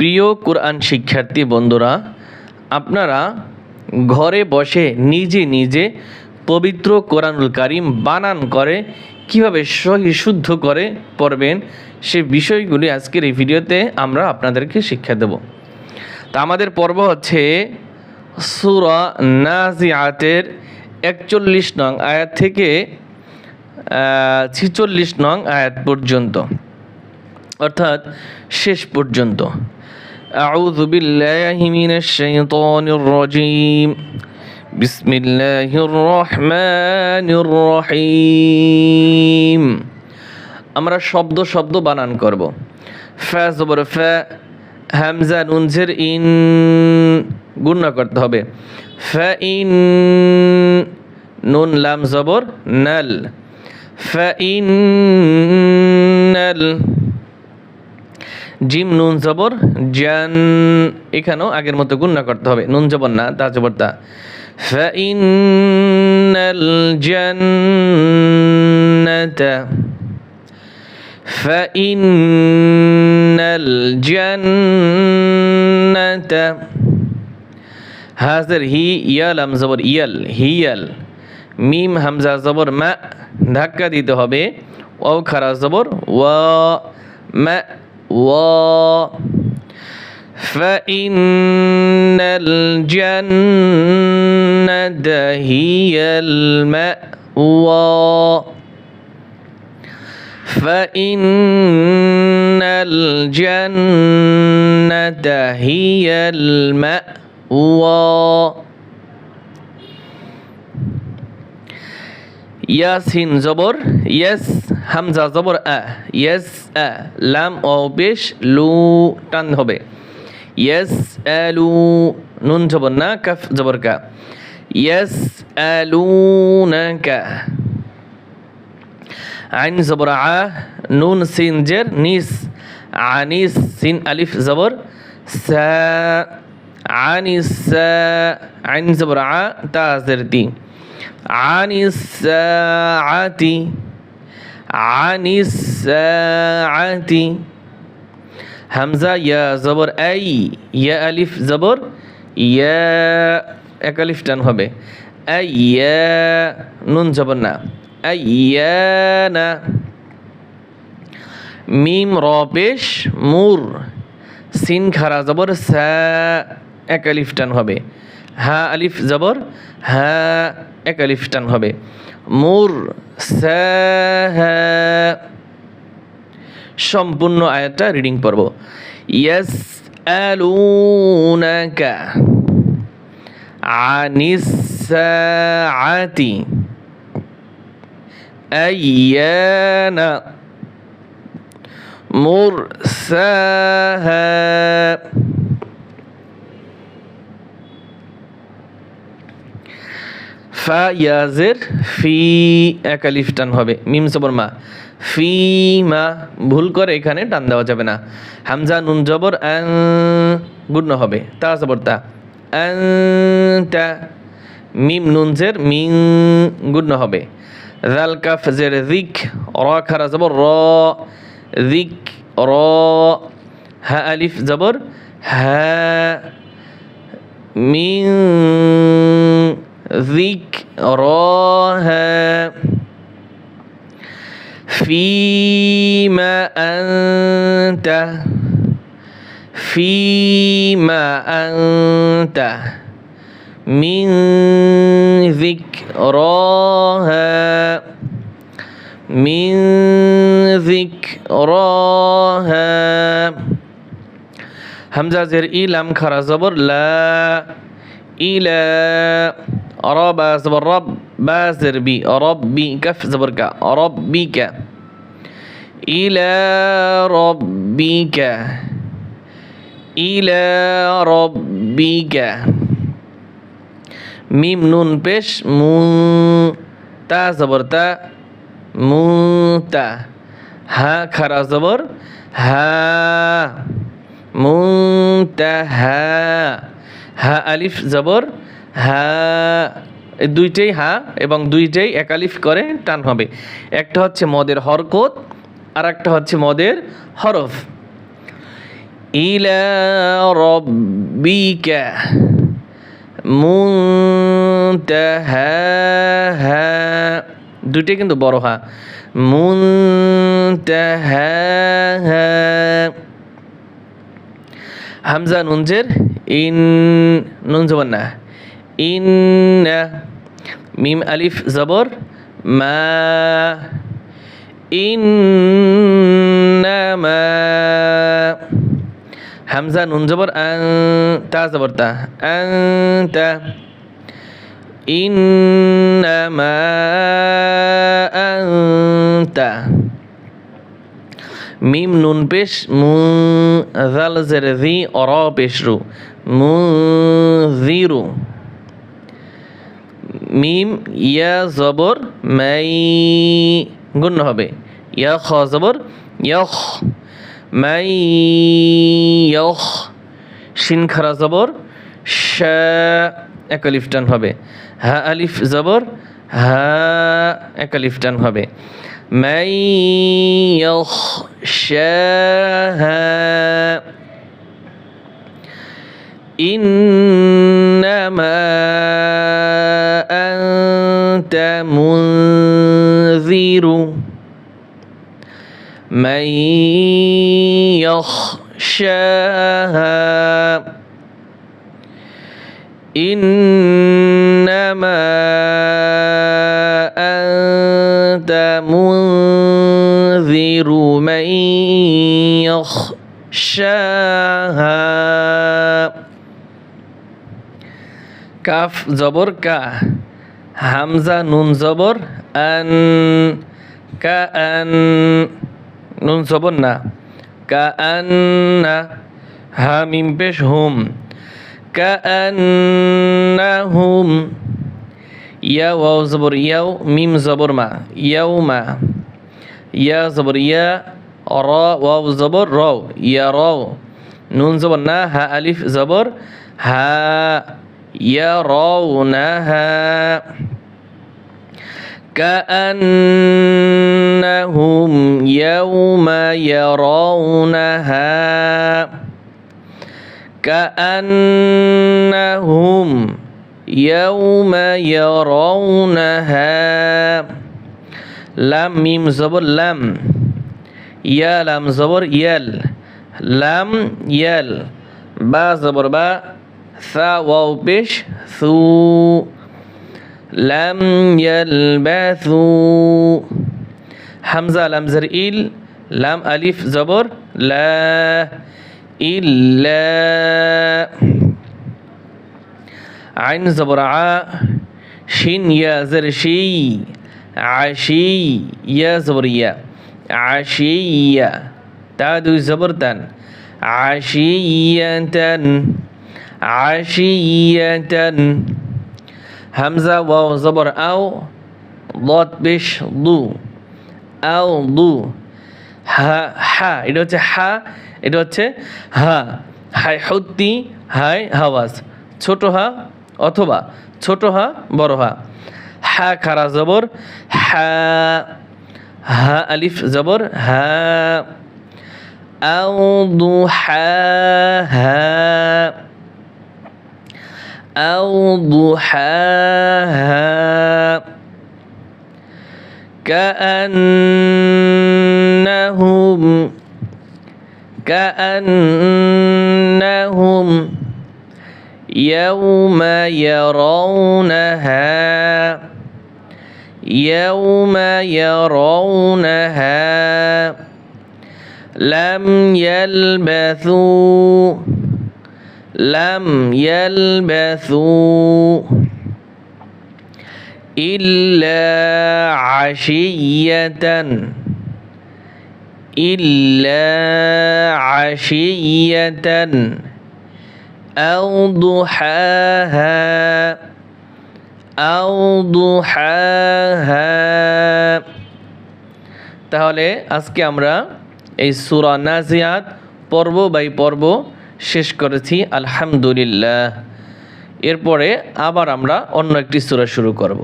প্রিয় কোরআন শিক্ষার্থী বন্ধুরা, আপনারা ঘরে বসে নিজে নিজে পবিত্র কোরআনুল কারিম বানান করে, কীভাবে সহি শুদ্ধ করে পড়বেন, সে বিষয়গুলি আজকের এই ভিডিওতে আমরা আপনাদেরকে শিক্ষা দেব। তা আমাদের পর্ব হচ্ছে সুরা নাজিয়াতের একচল্লিশ নং আয়াত থেকে ছিচল্লিশ নং আয়াত পর্যন্ত, অর্থাৎ শেষ পর্যন্ত। أعوذ بالله من الشيطان الرجيم بسم الله الرحمن الرحيم আমরা শব্দ শব্দ বানান করব ফা জবর ফা হামজা নুনজের ইন গুণনা করতে হবে ফা ইন নুন লাম জবর নাল ফা ইন নাল জিম নুন জবর জান এখানেও আগের মতো গুণনা করতে হবে নুন জবর না তা জবর তা فإن الجنة فإن الجنة হাজের হি ইয়াল আম জবর ইয়াল হিয়াল মিম হামজা জবর মা ধাক্কা দিতে হবে ও খারা জবর ওয়া মা و فإن الجنة هي المأوى. فإن الجنة هي المأوى. ياسين زبور يس. হামজা জবর আ, ইয়েস আ, লাম ও পেশ লু টান হবে। ইয়েস আলু নুন জবর না, কাফ জবর কা। ইয়েস আলু না, কা। আইন জবর আ, নুন, সিন, জের, নিস। আনিস সিন, আলিফ জবর। সা আনিস আইন জবর আ, তা, জের, তি। আনিস আতি عن الساعة হামজা ইয়া জবর আই ইয়া আলিফ জবর ইয়া এক আলিফ টান হবে আইয়া নুন জবর না আইয়ানা মিম র পেশ মুর সিন খারা জবর সা এক আলিফ টান হবে হা আলিফ জবর হা এক আলিফ টান হবে মুর সা সম্পূর্ণ আয়াতটা রিডিং পড়ব। ইয়াস আলুনাকা আনিস সাআতি আইয়ানা মুরসাহা ফা ইয়াজের ফি, এক আলিফ টান হবে। মিম সবর মা। ফি, মা, ভুল করে এখানে টান দেওয়া যাবে না। হামজা, নুন, জবর গুণ হবে। তা সবর তা। মিম, নুন, জের মিং গুণ হবে। জাল কাফ, জের, রিক, র, খারা, জবর, র। রিক, র, হা, আলিফ, জবর, হা মিং ذكراها فيما أنت فيما أنت من ذكراها من ذكراها. همزة زر إلام خرا زبر لا إلى অরব জবর রব বা জের বি অরব বি কাফ জবর কা অরব বি কা। ইলা রব্বিকা ইলা রব্বিকা মিম নুন পেশ, মু তা জবর তা, মু তা। হা খারা জবর, হা। মুন্তাহা হা আলিফ জবর হা এই দুইটাই হা এবং দুইটাই একালিফ করে টান হবে। একটা হচ্ছে মদের হরকত আর একটা হচ্ছে মদের হরফ। ইলা দুইটাই কিন্তু বড় হা। মুনতাহা। হামজা নুনজের ইন নুন না। ইন মিম আলিফ জবর মা ইন্নামা হামজা নুন জবর আন তা জবর তা আনতা ইন্নামা আনতা মিম নুন পেশ মু জাল জের জি অর পেশ রু মু জিরু মিম, ইয়া, জবর, মাই গুণ্য হবে। ইয়া, খ, জবর, ইয়খ, মাই, ইয়খ, শিন, খারা, জবর এক টান হবে। হা, আলিফ, জবর, হা একলিফ টান হবে। মাই, ইয়খ হা, ইন يخشاها إنما أنت منذر من يخشاها কাফ জবর কা হামজা নুন জবর আন কা আন নুন জবর না كأنها من بشهم. كأنهم يا واو زبر يو ميم زبر مع يوم يا زبر يا را واو زبر راو. يا راو. نون زبر نا ها ألف زبر ها. يرونها كأن كأنهم يوم يرونها. لام ميم زبر لم يا لام زبر يل. لم يل. با زبر با. ثا واو بش. ثو. لم يلبثوا حمزة لم زر لام ألف زبر لا. إلا عين زبرعاء شين يا زرشي عشي يا زبرية عشية تادو زبرتن عشية عشية همزة واو زبر أو ضاد بش ضو أو ضو হা হা এটা হচ্ছে হা এটা হচ্ছে হা হাই হত্তি হাই হাওয়াজ ছোট হা অথবা ছোট হা বড় হা হা খারা জবর হা হা আলিফ জবর হা আও দু হা হা أو ضحاها كأنهم كأنهم يوم يرونها يوم يرونها. لم يلبثوا لم يلبثوا. إلا عشية إلا عشية أو ضحاها أو ضحاها তাহলে আজকে আমরা এই সূরা নাজিয়াত পর্ব বাই পর্ব শেষ করেছি আলহামদুলিল্লাহ এরপরে আবার আমরা অন্য একটি সূরা শুরু করব